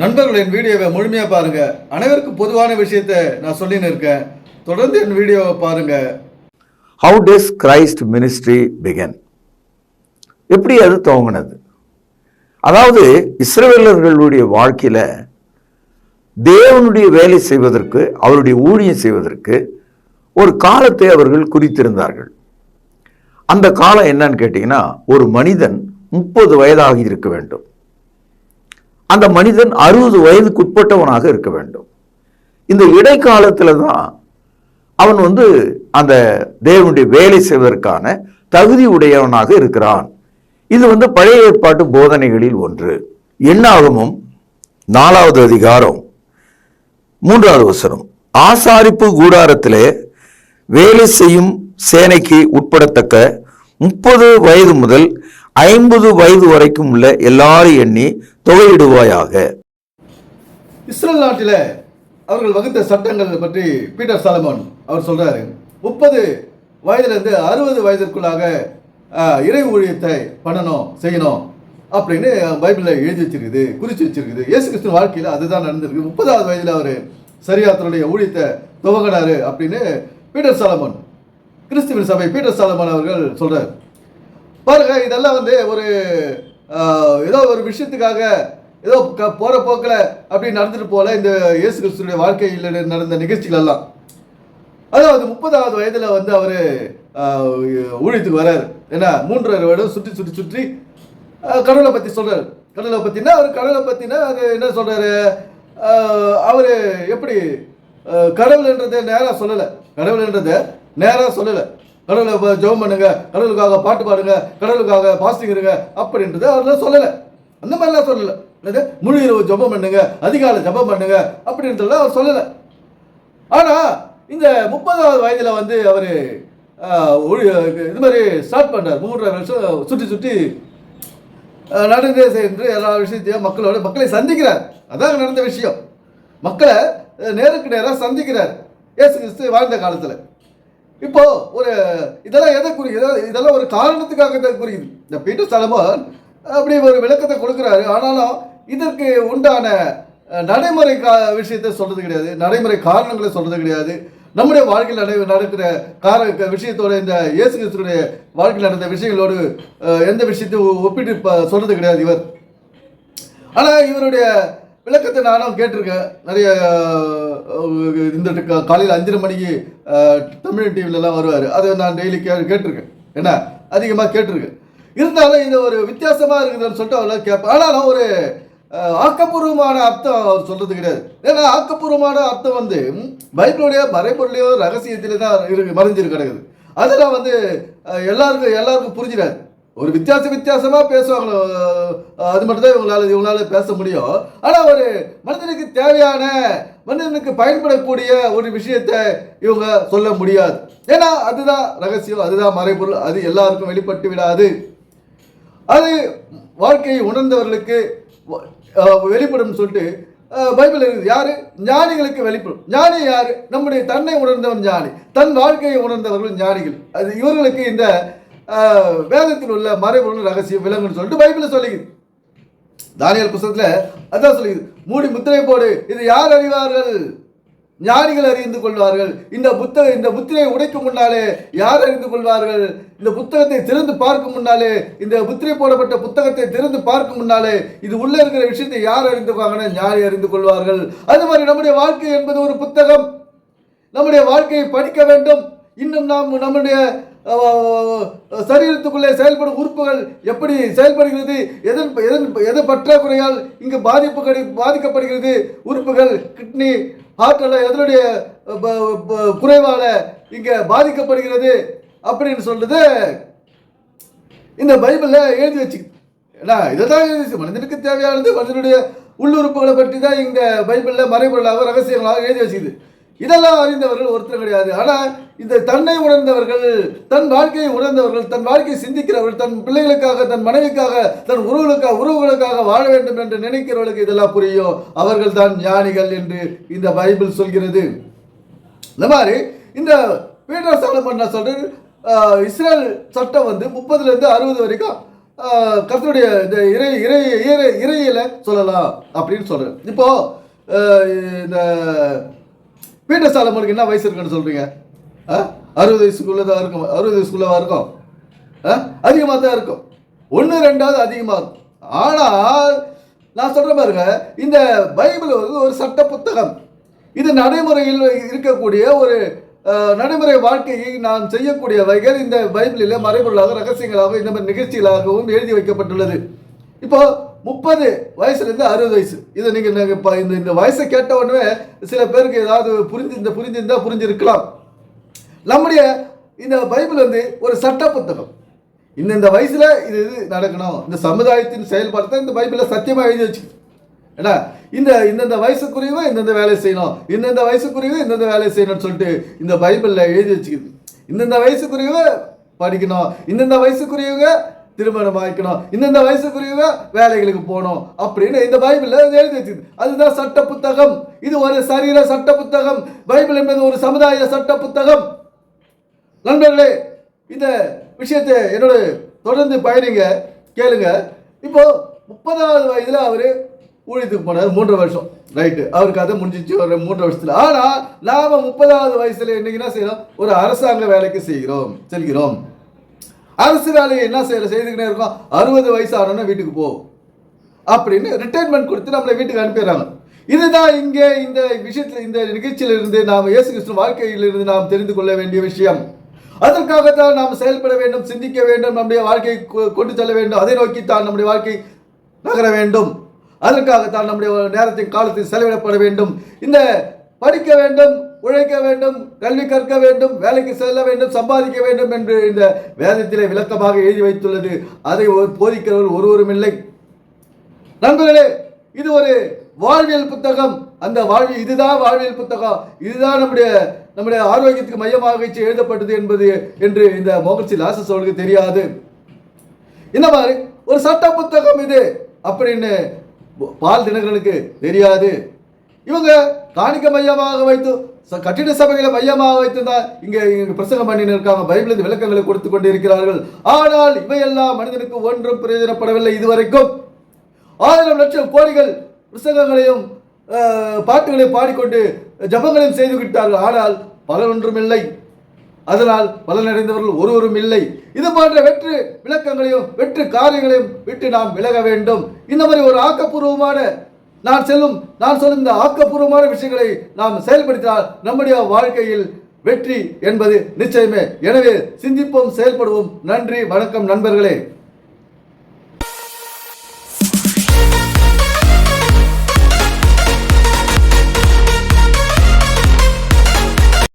நண்பர்கள் என் வீடியோவை முழுமையாக பாருங்கள் அனைவருக்கும் பொதுவான விஷயத்தை நான் சொல்லின்னு இருக்கேன். தொடர்ந்து என் வீடியோவை பாருங்கள் how does Christ ministry begin எப்படி அது துவங்கினது? அதாவது இஸ்ரேலர்களுடைய வாழ்க்கையில் தேவனுடைய வேலை செய்வதற்கு அவருடைய ஊழியம் செய்வதற்கு ஒரு காலத்தை அவர்கள் குறித்திருந்தார்கள். அந்த காலம் என்னன்னு கேட்டிங்கன்னா ஒரு மனிதன் முப்பது வயதாக இருக்க வேண்டும். அந்த மனிதன் அறுபது வயதுக்குட்பட்டவனாக இருக்க வேண்டும். இந்த இடைக்காலத்தில் தான் அவன் வந்து அந்த தேவனுடைய வேலை செய்வதற்கான தகுதி உடையவனாக இருக்கிறான். இது வந்து பழைய ஏற்பாட்டு போதனைகளில் ஒன்று. எண்ணாகமும் நாலாவது அதிகாரம் மூன்றாவது வசனம். ஆசாரிப்பு கூடாரத்திலே வேலை செய்யும் சேனைக்கு உட்படத்தக்க முப்பது வயது முதல் ஐம்பது வயது வரைக்கும் உள்ள எல்லாரும் எண்ணி தொகையிடுவாயாக. இஸ்ரேல் நாட்டில் அவர்கள் வகுத்த சட்டங்கள் பற்றி பீட்டர் சாலமோன் அவர் சொல்றாரு. முப்பது வயதிலிருந்து அறுபது வயதிற்குள்ளாக இறை ஊழியத்தை பண்ணணும் செய்யணும் அப்படின்னு பைபிளில் எழுதி வச்சிருக்குது குறித்து வச்சிருக்குது. இயேசு கிறிஸ்து வாழ்க்கையில் அதுதான் நடந்திருக்கு. முப்பதாவது வயதில் அவர் சரியாத்தனுடைய ஊழியத்தை துவங்கினாரு அப்படின்னு பீட்டர் சாலமன் கிறிஸ்துவின் சபை பீட்டர் சாலமன் அவர்கள் சொல்றார். பாருங்க இதெல்லாம் வந்து ஒரு ஏதோ ஒரு விஷயத்துக்காக ஏதோ க- போகிற போக்கில் அப்படி நடந்துட்டு போல இந்த இயேசு கிறிஸ்துடைய வாழ்க்கையில் நடந்த நிகழ்ச்சிகளெல்லாம். அதாவது முப்பதாவது வயதில் வந்து அவர் ஊழியத்துக்கு வராரு. என்ன மூன்றரை வருடம் சுற்றி சுற்றி சுற்றி கடவுளை பற்றி சொல்கிறார் கடவுளை பற்றினா அவர் கடவுளை பற்றினா அது என்ன சொல்கிறார் அவர் எப்படி கடவுள்ன்றதை நேராக சொல்லலை. கடவுள்ன்றதை நேராக சொல்லலை. கடவுளை ஜெபம் பண்ணுங்க கடவுளுக்காக பாட்டு பாடுங்க கடவுளுக்காக பாஸ்டிங் இருங்க அப்படின்றத அவர்லாம் சொல்லலை. அந்த மாதிரிலாம் சொல்லலை. என்னது? முழு இரவு ஜெபம் பண்ணுங்க அதிகாலை ஜெபம் பண்ணுங்க அப்படின்றதெல்லாம் அவர் சொல்லலை. ஆனால் இந்த முப்பதாவது வயதில் வந்து அவர் இது மாதிரி ஸ்டார்ட் பண்ணார். மூன்றரை வருஷம் சுற்றி சுற்றி நடந்தே சென்று எல்லா விஷயத்தையும் மக்களோட மக்களை சந்திக்கிறார். அதான் நடந்த விஷயம். மக்களை நேருக்கு நேராக சந்திக்கிறார். இயேசு கிறிஸ்து வாழ்ந்த காலத்தில். இப்போ ஒரு இதெல்லாம் எதை குறிக்குது இதெல்லாம் ஒரு காரணத்துக்காக தான் குறிக்குது இந்த பீட்டர் சலமான் அப்படி ஒரு விளக்கத்தை கொடுக்குறாரு. ஆனாலும் இதற்கு உண்டான நடைமுறை கா விஷயத்தை சொல்கிறது கிடையாது. நடைமுறை காரணங்களை சொல்கிறது கிடையாது. நம்முடைய வாழ்க்கையில் நடை நடக்கிற கார க- விஷயத்தோட இந்த இயேசு கிறிஸ்துடைய வாழ்க்கையில் நடந்த விஷயங்களோடு எந்த விஷயத்தையும் ஒப்பிட்டு சொல்கிறது கிடையாது இவர். ஆனால் இவருடைய விளக்கத்தை நானும் கேட்டிருக்கேன். நிறைய இந்த க- காலையில் அஞ்சரை மணிக்கு தமிழ் டிவிலலாம் வருவார். அதை நான் டெய்லி கே கேட்டிருக்கேன். என்ன? அதிகமாக கேட்டிருக்கேன். இருந்தாலும் இது ஒரு வித்தியாசமாக இருக்குதுன்னு சொல்லிட்டு அவரெல்லாம் கேட்பேன் ஆனாலும் ஒரு ஆக்கப்பூர்வமான அர்த்தம் அவர் சொல்கிறது கிடையாது. ஏன்னா ஆக்கப்பூர்வமான அர்த்தம் வந்து பைபிளுடைய மறைபொருளையோ ரகசியத்திலே தான் இருக்கு மறைஞ்சிரு கிடக்குது. அதெல்லாம் வந்து எல்லாருக்கும் எல்லாருக்கும் புரிஞ்சிடாது. ஒரு வித்தியாச வித்தியாசமாக பேசுவாங்க அது மட்டும்தான் இவங்களால இவங்களால பேச முடியும். ஆனால் ஒரு மனிதனுக்கு தேவையான மனிதனுக்கு பயன்படக்கூடிய ஒரு விஷயத்தை இவங்க சொல்ல முடியாது. ஏன்னா அதுதான் ரகசியம் அதுதான் மறைபொருள் அது எல்லாருக்கும் வெளிப்பட்டு விடாது. அது வாழ்க்கையை உணர்ந்தவர்களுக்கு வெளிப்படும் சொல்லிட்டு பைபிள் இருக்குது யாரு? ஞானிகளுக்கு வெளிப்படும். ஞானி யாரு? நம்முடைய தன்னை உணர்ந்தவன் ஞானி. தன் வாழ்க்கையை உணர்ந்தவர்கள் ஞானிகள். அது இவர்களுக்கு இந்த வேதத்தில் உள்ள மறைபொருள் ரகசியம் விலங்குன்னு சொல்லிட்டு பைபிளில் சொல்லிக்குது. தானியல் புஸ்தகத்தில் அதான் சொல்லிக்குது. மூடி முத்திரை போடு. இது யார் அறிவார்கள்? ஞானிகள் அறிந்து கொள்வார்கள். இந்த புத்தக இந்த முத்திரையை உடைக்கும் முன்னாலே யார் அறிந்து கொள்வார்கள்? இந்த புத்தகத்தை திறந்து பார்க்கும் முன்னாலே இந்த முத்திரை போடப்பட்ட புத்தகத்தை திறந்து பார்க்கும் முன்னாலே இது உள்ளே இருக்கிற விஷயத்தை யார் அறிந்து கொள்வாங்கன்னா ஞானி அறிந்து கொள்வார்கள். அது மாதிரி நம்முடைய வாழ்க்கை என்பது ஒரு புத்தகம். நம்முடைய வாழ்க்கையை படிக்க வேண்டும். இன்னும் நாம் நம்முடைய சரீரத்துக்குள்ளே செயல்படும் உறுப்புகள் எப்படி செயல்படுகிறது? எதன் எதன் எது பற்றாக்குறையால் இங்கு பாதிப்பு கடி பாதிக்கப்படுகிறது? உறுப்புகள் கிட்னி ஹார்ட்டெல்லாம் எதனுடைய குறைவால் இங்கே பாதிக்கப்படுகிறது? அப்படின்னு சொல்றது இந்த பைபிளில் எழுதி வச்சு ஏன்னா இதை தான் எழுதி மனிதனுக்கு தேவையானது மனிதனுடைய உள்ளுறுப்புகளை பற்றி தான் இந்த பைபிளில் மறைபொருளாக ரகசியங்களாக எழுதி வச்சுக்குது. இதெல்லாம் அறிந்தவர்கள் ஒருத்தர் கிடையாது. ஆனால் இந்த தன்னை உணர்ந்தவர்கள் தன் வாழ்க்கையை உணர்ந்தவர்கள் தன் வாழ்க்கையை சிந்திக்கிறவர்கள் தன் பிள்ளைகளுக்காக தன் மனைவிக்காக தன் உறவுகளுக்காக உறவுகளுக்காக வாழ வேண்டும் என்று நினைக்கிறவர்களுக்கு இதெல்லாம் புரியும். அவர்கள் தான் ஞானிகள் என்று இந்த பைபிள் சொல்கிறது. இந்த மாதிரி இந்த பீட்டர் சாலமன் நான் இஸ்ரேல் சட்டம் வந்து முப்பதுலேருந்து அறுபது வரைக்கும் ஆஹ், இந்த இறை இறை இறை இறையில சொல்லலாம் அப்படின்னு சொல்கிறேன் இப்போது இந்த பீட்டர் சாலமனுக்கு என்ன வயசு இருக்குன்னு சொல்கிறீங்க ஆ? அறுபது வயசுக்குள்ளே தான் இருக்கும். அறுபது வயசுக்குள்ளவா இருக்கும்? அதிகமாக தான் இருக்கும். ஒன்று ரெண்டாவது அதிகமாக இருக்கும். ஆனால் நான் சொல்கிற பாருங்க இந்த பைபிள் வந்து ஒரு சட்ட புத்தகம். இது நடைமுறையில் இருக்கக்கூடிய ஒரு நடைமுறை வாழ்க்கையை நாம் செய்யக்கூடிய வகைகள் இந்த பைபிளில் மறைபொருளாக ரகசியங்களாக இந்த மாதிரி நிகழ்ச்சிகளாகவும் எழுதி வைக்கப்பட்டுள்ளது. இப்போது முப்பது வயசுலேருந்து அறுபது வயசு. இதை நீங்கள் நீங்கள் இப்போ இந்த இந்த வயசை கேட்ட உடனே சில பேருக்கு ஏதாவது புரிஞ்சு இந்த புரிஞ்சிருந்தா புரிஞ்சிருக்கலாம். நம்முடைய இந்த பைபிள் வந்து ஒரு சட்ட புத்தகம். இந்த இந்த வயசில் இது இது நடக்கணும். இந்த சமுதாயத்தின் செயல்பாடு தான் இந்த பைபிளில் சத்தியமாக எழுதி வச்சு ஏன்னா இந்த இந்தந்த வயசுக்குரியவங்க இந்தந்த வேலையை செய்யணும். இந்தந்த வயசுக்குரியவங்க இந்தந்த வேலையை செய்யணும்னு சொல்லிட்டு இந்த பைபிளில் எழுதி வச்சுக்குது. இந்தந்த வயசுக்குரியவை படிக்கணும். இந்தந்த வயசுக்குரியவங்க திருமணம் ஆயிக்கணும் இந்தந்த வயசுக்குரியவங்க வேலைகளுக்கு போகணும் அப்படின்னு இந்த பைபிளில் எழுதி வச்சுது அதுதான் சட்ட புத்தகம். இது ஒரு சரீர சட்ட புத்தகம். பைபிள் என்பது ஒரு சமுதாய சட்ட புத்தகம். நண்பர்களே இந்த விஷயத்தை என்னோட தொடர்ந்து பயணிங்க கேளுங்க. இப்போ முப்பதாவது வயதில் அவர் ஊழியத்துக்கு போனார் மூன்று வருஷம். ரைட்டு அவருக்கு அதை முடிஞ்சிச்சு ஒரு மூன்று வருஷத்தில். ஆனால் நாம் முப்பதாவது வயசில் இன்னைக்கு என்ன செய்கிறோம் ஒரு அரசாங்க வேலைக்கு செய்கிறோம் செல்கிறோம். அரசு வேலையை என்ன செய்யற செய்துக்கிட்டே இருக்கோம். அறுபது வயசு ஆனோன்னா வீட்டுக்கு போ. அப்படின்னு ரிட்டைர்மெண்ட் கொடுத்து நம்மளை வீட்டுக்கு அனுப்பிடுறாங்க. இதுதான் இங்கே இந்த விஷயத்தில் இந்த நிகழ்ச்சியிலிருந்து நாம் இயேசு கிறிஸ்து வாழ்க்கையிலிருந்து நாம் தெரிந்து கொள்ள வேண்டிய விஷயம். அதற்காகத்தான் நாம் செயல்பட வேண்டும் சிந்திக்க வேண்டும் நம்முடைய வாழ்க்கையை கொண்டு செல்ல வேண்டும். அதை நோக்கித்தான் நம்முடைய வாழ்க்கை நகர வேண்டும். அதற்காகத்தான் நம்முடைய நேரத்தின் காலத்தில் செலவிடப்பட வேண்டும். இந்த படிக்க வேண்டும் உழைக்க வேண்டும் கல்வி கற்க வேண்டும் வேலைக்கு செல்ல வேண்டும் சம்பாதிக்க வேண்டும் என்று இந்த வேதத்திலே விளக்கமாக எழுதி வைத்துள்ளது. அதை ஒரு- போதிக்கிறவர் ஒருவரும் இல்லை. நண்பர்களே இது ஒரு வாழ்வியல் புத்தகம். அந்த வாழ்வி இதுதான் வாழ்வியல் புத்தகம். இதுதான் நம்முடைய நம்முடைய ஆரோக்கியத்துக்கு மையமாக வச்சு எழுதப்பட்டது என்பது என்று இந்த மொகர்ஷி லாச சொல்கிறது தெரியாது. இந்த மாதிரி ஒரு சட்ட புத்தகம் இது அப்படின்னு பால் தினகரனுக்கு தெரியாது. இவங்க காணிக்க மையமாக வைத்து ச- கட்டிட சபைகளை மையமாக வைத்து தான் இங்க பிரசங்கம் பண்ணின்னு இருக்காங்க பைபிளின் விளக்கங்களை கொடுத்து கொண்டு இருக்கிறார்கள் ஆனால் இவையெல்லாம் மனிதனுக்கு ஒன்றும் பிரயோஜனப்படவில்லை இதுவரைக்கும். ஆயிரம் லட்சம் கோடிகள் பிரசங்கங்களையும் பாட்டுகளையும் பாடிக்கொண்டு ஜபங்களையும் செய்து விட்டார்கள். ஆனால் பலன் ஒன்றும் இல்லை. அதனால் பலனடைந்தவர்கள் ஒருவரும் இல்லை. இது போன்ற வெற்று விளக்கங்களையும் வெற்று காரியங்களையும் விட்டு நாம் விலக வேண்டும். இந்த மாதிரி ஒரு ஆக்கப்பூர்வமான நான் செல்லும் நான் சொல்லும் இந்த ஆக்கப்பூர்வமான விஷயங்களை நாம் செயல்படுத்தினால் நம்முடைய வாழ்க்கையில் வெற்றி என்பது நிச்சயமே. எனவே சிந்திப்போம் செயல்படுவோம். நன்றி வணக்கம் நண்பர்களே.